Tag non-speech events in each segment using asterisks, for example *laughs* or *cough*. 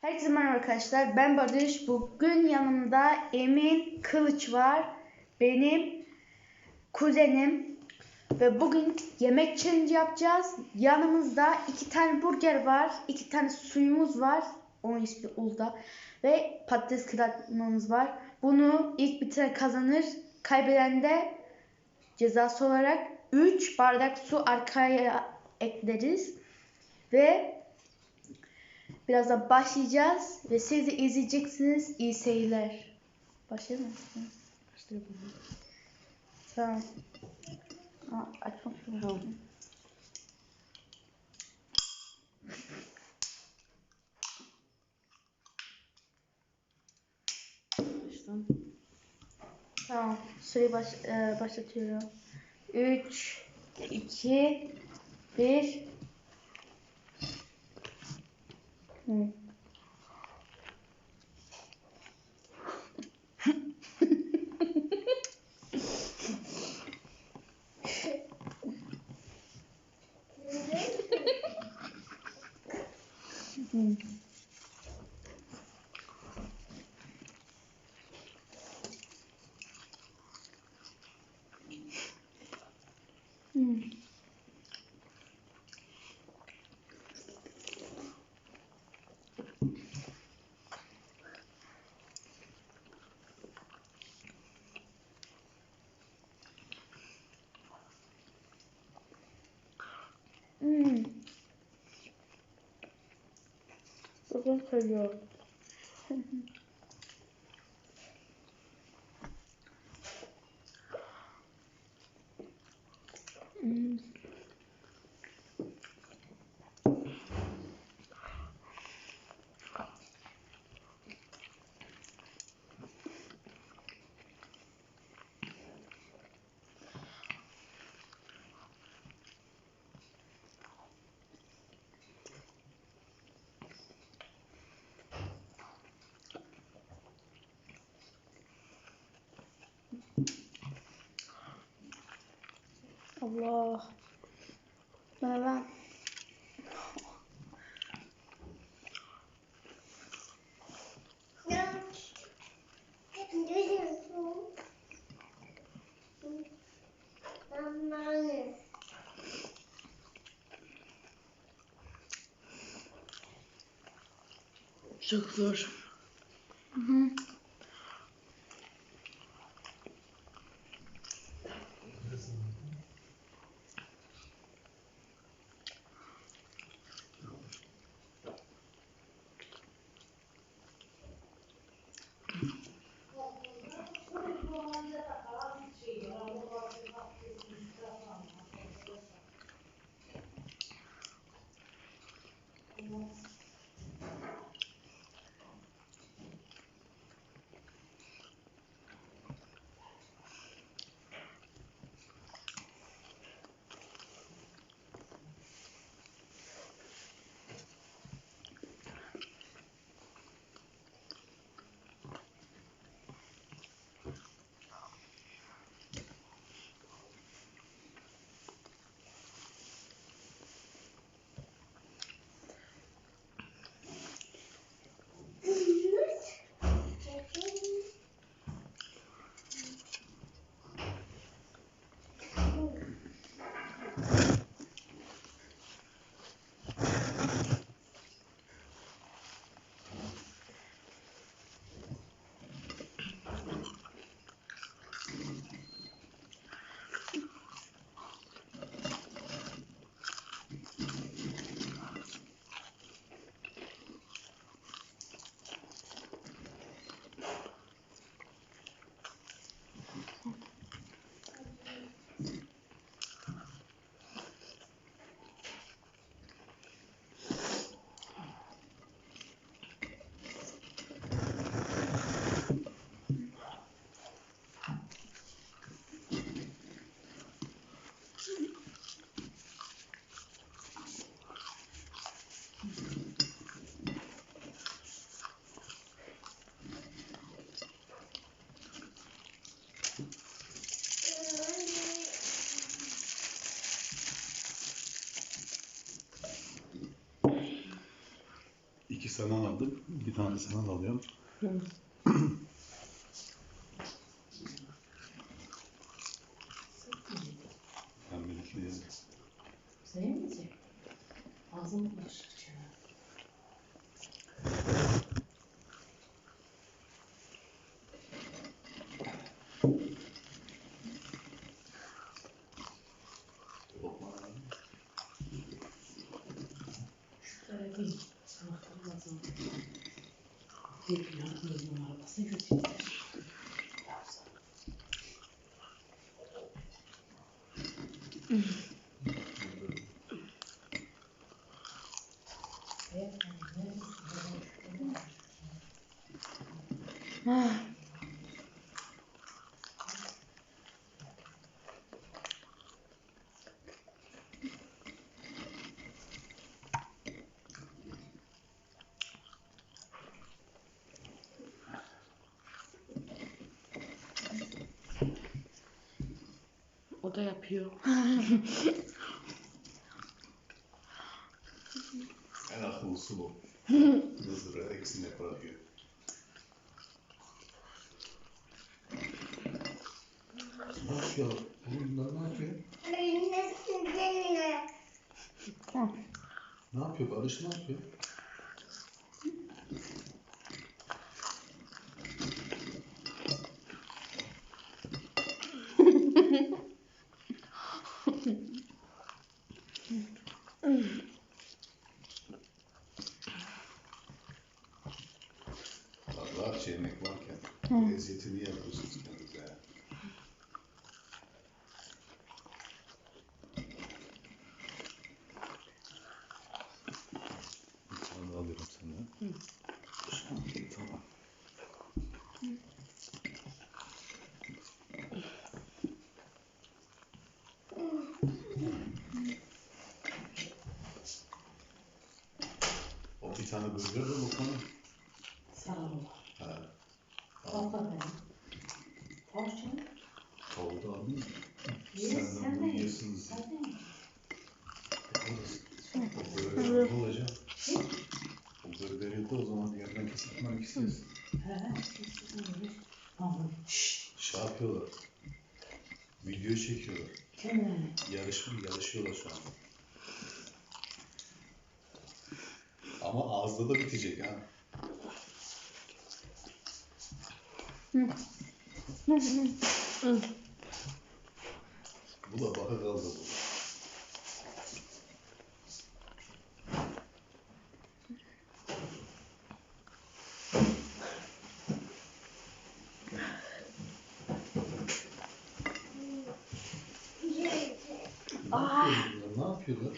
Herkese merhaba arkadaşlar. Ben Barış. Bugün yanımda Emin Kılıç var. Benim kuzenim. Ve bugün yemek challenge yapacağız. Yanımızda iki tane burger var. iki tane suyumuz var. Onun ismi Ulda. Ve patates kızartmamız var. Bunu ilk bitiren kazanır. Kaybeden de cezası olarak 3 bardak su arkaya ekleriz. Ve Birazdan başlayacağız ve siz de izleyeceksiniz. İyi seyirler. Başlayalım mı? Başlayalım. Tamam. Aa, açmak zorundayım. Baştan. Tamam. Süreyi baş, e, başlatıyorum. 3, 2, 1. Hı. М -м. Как? Allah. Bana ben. Çok zor. Senden aldık. Bir tane senden alıyorum. *clears throat* Ben benimkini yedim. Sevmeyecek. Ağzını bulaşık Lokma abi. Şuraya bir anahtarı lazım. Elbiyanın. Ah. O da yapıyor. *laughs* En akıllısı bu. Hızırı eksine bırakıyor. Ne yapıyor? Bunlar ne yapıyor? Ne yapıyor? Barış ne yapıyor? Rahatça yemek eziyetini yapıyorsunuz kendinize. daha alıyorum senden. Tamam. O bir tane burger de lokmanın. Sağ ol. Fazla benim. Tavşan. Da mı? Yes, Senden sen bunu de. yiyorsunuz. Sen de? O zaman yerden. He he. Tamam. Şşş. Şey yapıyorlar. Video çekiyorlar. Kimle? Yarış, yarışıyorlar şu an. Ama ağızda da bitecek ha. Bu da baka kaldı bu. Ah. Ne yapıyorlar?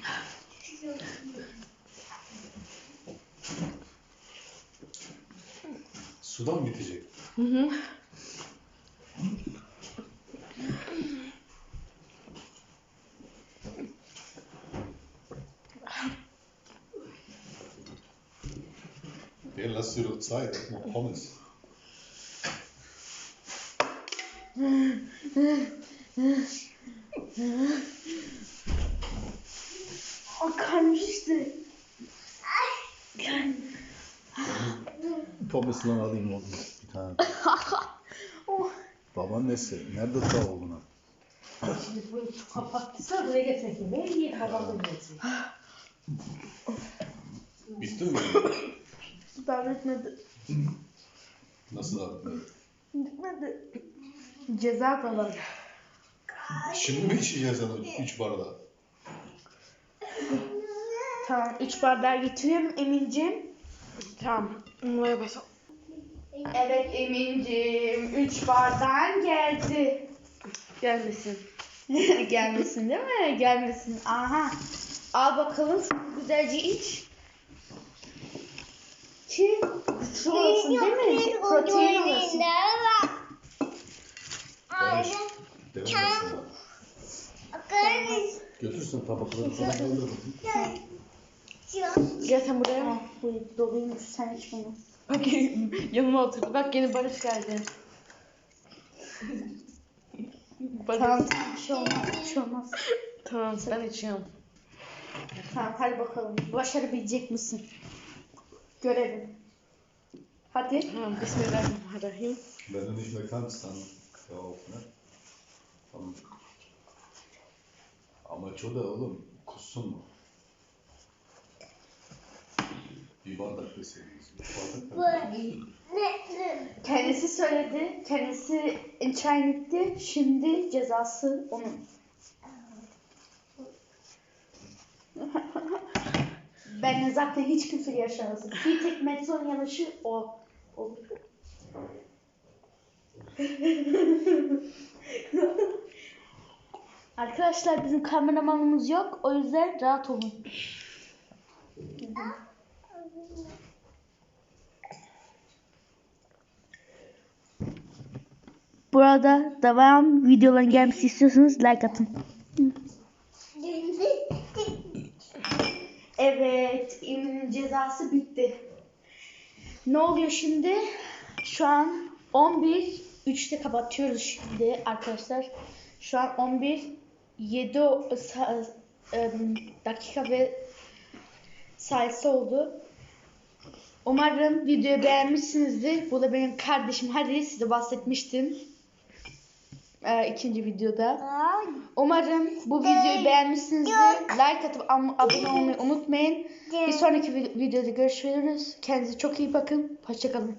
sudan bitecek. Hı hı. Lass dir doch Zeit, ich mach Pommes. Oh, kann ich denn? Pommes'la alayım oğlum bir tane. *laughs* Oh. Babaannesi, nerede tavuğuna? Şimdi bu kapattıysa buraya getireyim. Ben niye kapattım getireyim? Bitti mi? Daha bitmedi. Nasıl abi? Bitmedi. Ceza alalım. Şimdi mi içeceğiz onu? Üç bardağı. Tamam. Üç bardağı getiriyorum Emin'cim. Tamam. Numara basalım. Evet Emin'cim. Üç bardağın geldi. Gelmesin. *laughs* Gelmesin değil mi? Gelmesin. Aha. Al bakalım. Güzelce iç. Ki güçlü olasın değil mi? Protein olasın. Götürsün tabakları. Gel sen buraya. Bu doluymuş. Sen iç bunu. Bak *laughs* yanıma oturdu. Bak yeni Barış geldi. *laughs* Barış. Tamam tamam. Bir şey olmaz. Bir şey olmaz. Tamam ben içiyorum. Tamam hadi bakalım. Başarabilecek misin? görelim. Hadi. Ha, Bismillahirrahmanirrahim. Wenn du nicht mehr kannst, dann hör auf, ne? Tamam. Amaç o da oğlum, kussun mu? Bir bardak da seviyoruz. Üç bardak da. Kendisi söyledi. Kendisi entscheiden etti. Şimdi cezası onun. *laughs* ben zaten hiç kimse yaşamazım. Bir tek Metzo'nun yanlışı o. o. *laughs* Arkadaşlar bizim kameramanımız yok. O yüzden rahat olun. Burada devam videoların gelmesi istiyorsanız like atın. Evet, İminin cezası bitti. Ne oluyor şimdi? Şu an 11 3'te kapatıyoruz şimdi arkadaşlar. Şu an 11 7 o- sa- em, dakika ve sayısı oldu. Umarım videoyu beğenmişsinizdir. Bu da benim kardeşim. Hadi size bahsetmiştim. Ee, ikinci videoda. Umarım bu videoyu beğenmişsinizdir. Like atıp abone olmayı unutmayın. Bir sonraki vi- videoda görüşürüz. Kendinize çok iyi bakın. Hoşçakalın.